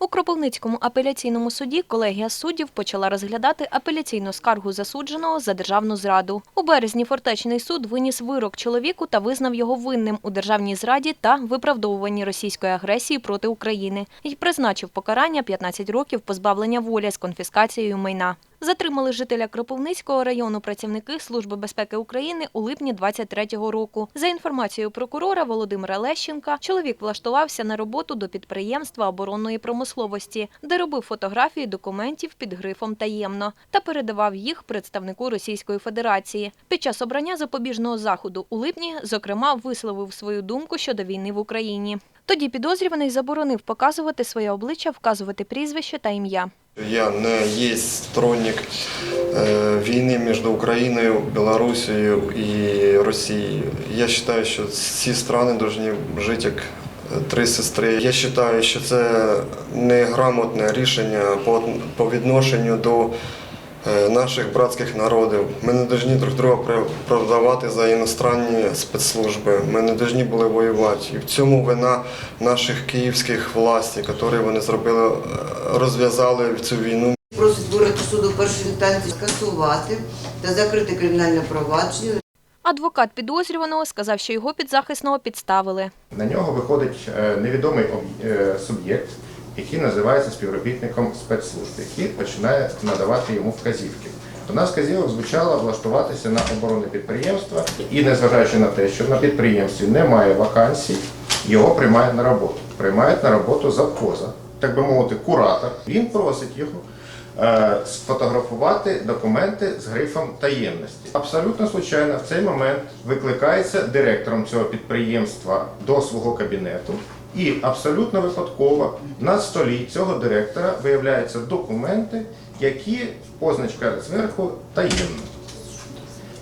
У Кропивницькому апеляційному суді колегія суддів почала розглядати апеляційну скаргу засудженого за державну зраду. У березні фортечний суд виніс вирок чоловіку та визнав його винним у державній зраді та виправдовуванні російської агресії проти України і призначив покарання 15 років позбавлення волі з конфіскацією майна. Затримали жителя Кропивницького району працівники Служби безпеки України у липні 23-го року. За інформацією прокурора Володимира Лещенка, чоловік влаштувався на роботу до підприємства оборонної промисловості, де робив фотографії документів під грифом таємно та передавав їх представнику Російської Федерації. Під час обрання запобіжного заходу у липні, зокрема, висловив свою думку щодо війни в Україні. Тоді підозрюваний заборонив показувати своє обличчя, вказувати прізвище та ім'я. Я не є сторонник е, війни між Україною, Білорусією і Росією. Я вважаю, що ці країни повинні жити як е, три сестри. Я вважаю, що це неграмотне рішення по, відношенню до наших братських народів. Ми не повинні друг друга продавати за іностранні спецслужби. Ми не повинні були воювати. І в цьому вина наших київських властей, які вони зробили, е, розв'язали цю війну Просить вироку суду першої інстанції скасувати та закрити кримінальне провадження Адвокат підозрюваного сказав, що його підзахисного підставили. На нього виходить е, невідомий об- е, суб'єкт, який називається співробітником спецслужб, який починає надавати йому вказівки. Одна з вказівок звучала влаштуватися на оборонне підприємство, і незважаючи на те, що на підприємстві немає вакансій, його приймають на роботу. Приймають на роботу завхоза, так би мовити, куратор. Він просить його е, сфотографувати документи з грифом таємності. Абсолютно случайно в цей момент викликається директором цього підприємства до свого кабінету. І абсолютно випадково на столі цього директора виявляються документи, які позначка зверху таємна.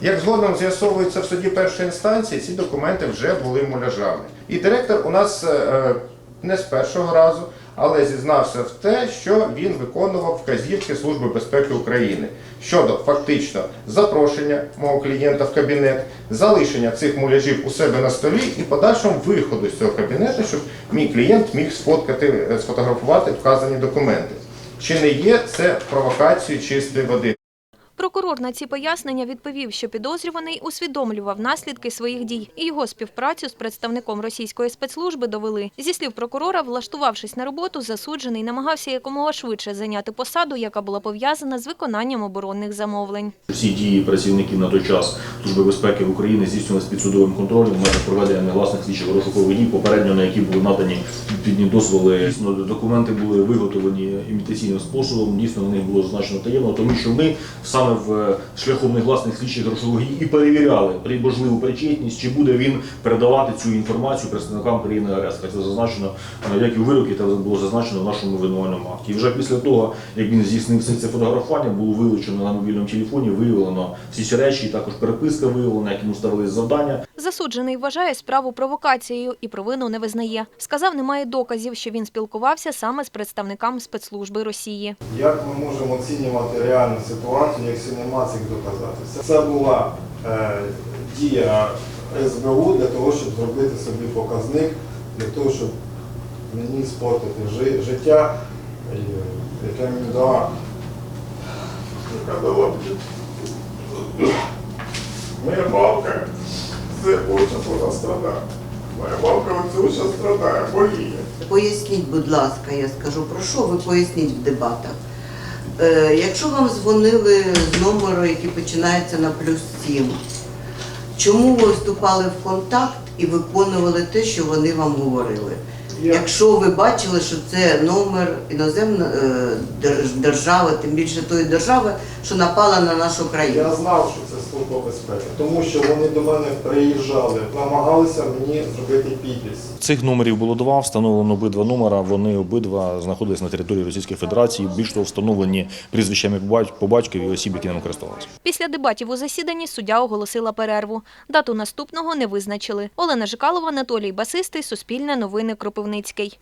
Як згодом з'ясовується в суді першої інстанції, ці документи вже були муляжами. І директор у нас е, не з першого разу, але зізнався в те, що він виконував вказівки Служби безпеки України щодо фактично запрошення мого клієнта в кабінет, залишення цих муляжів у себе на столі і подальшому виходу з цього кабінету, щоб мій клієнт міг сфоткати, сфотографувати вказані документи. Чи не є це провокацією чистої води? Прокурор на ці пояснення відповів, що підозрюваний усвідомлював наслідки своїх дій, і його співпрацю з представником російської спецслужби довели. Зі слів прокурора, влаштувавшись на роботу, засуджений намагався якомога швидше зайняти посаду, яка була пов'язана з виконанням оборонних замовлень. Всі дії працівників на той час Служби безпеки України здійснювалися під судовим контролем в межах проведення негласних слідчих розшукових дій, попередньо на які були надані відповідні дозволи. Дійсно, документи були виготовлені імітаційним способом. Дійсно, на них було зазначено таємно, тому що ми саме в е, шляхом негласних слідчих грошової і перевіряли при можливу причетність, чи буде він передавати цю інформацію представникам країни агресора. Це зазначено е, як і вироки, та було зазначено в нашому винувальному акті. І вже після того, як він здійснив це фотографування, було вилучено на мобільному телефоні, виявлено всі ці речі, також переписка виявлена, як йому ставили завдання. Засуджений вважає справу провокацією і провину не визнає. Сказав, немає доказів, що він спілкувався саме з представниками спецслужби Росії. Як ми можемо оцінювати реальну ситуацію, якщо нема цих доказательств? Це була е, дія СБУ для того, щоб зробити собі показник, для того, щоб мені спортити жи- життя, е, яке мені дала. яка дала мені. Страдає. Моя бабка дуже страдає, боліє. Поясніть, будь ласка, я скажу, про що ви поясніть в дебатах. Е, якщо вам дзвонили з номеру, який починається на плюс 7, чому ви вступали в контакт і виконували те, що вони вам говорили? Я- Якщо ви бачили, що це номер іноземної е, держави, тим більше тої держави, що напала на нашу країну. Я знав, що це служба безпеки, тому що вони до мене приїжджали, намагалися мені зробити підпис. Цих номерів було два, встановлено обидва номера. Вони обидва знаходились на території Російської Федерації. Більш того, встановлені прізвищами по батькові осіб, які ним користувалися. Після дебатів у засіданні суддя оголосила перерву. Дату наступного не визначили. Олена Жикалова, Анатолій Басистий, Суспільне новини Кропивницький.